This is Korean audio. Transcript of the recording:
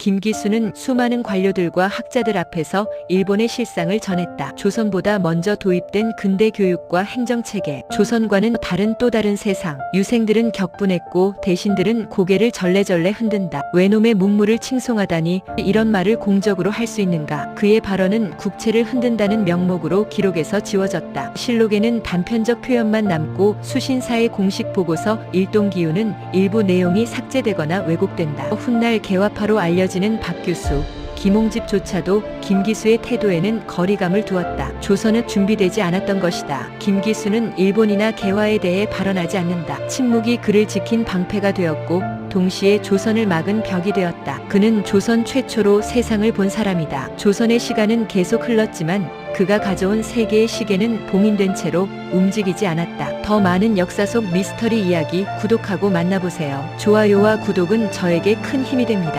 김기수는 수많은 관료들과 학자들 앞에서 일본의 실상을 전했다. 조선보다 먼저 도입된 근대 교육과 행정체계, 조선과는 다른 또 다른 세상. 유생들은 격분했고 대신들은 고개를 절레절레 흔든다. 외놈의 문무를 칭송하다니 이런 말을 공적으로 할 수 있는가. 그의 발언은 국채를 흔든다는 명목으로 기록에서 지워졌다. 실록에는 단편적 표현만 남고 수신사의 공식 보고서 일동기후는 일부 내용이 삭제되거나 왜곡된다. 훗날 개화파로 알려 지는 박규수, 김홍집조차도 김기수의 태도에는 거리감을 두었다. 조선은 준비되지 않았던 것이다. 김기수는 일본이나 개화에 대해 발언하지 않는다. 침묵이 그를 지킨 방패가 되었고 동시에 조선을 막은 벽이 되었다. 그는 조선 최초로 세상을 본 사람이다. 조선의 시간은 계속 흘렀지만 그가 가져온 세계의 시계는 봉인된 채로 움직이지 않았다. 더 많은 역사 속 미스터리 이야기 구독하고 만나보세요. 좋아요와 구독은 저에게 큰 힘이 됩니다.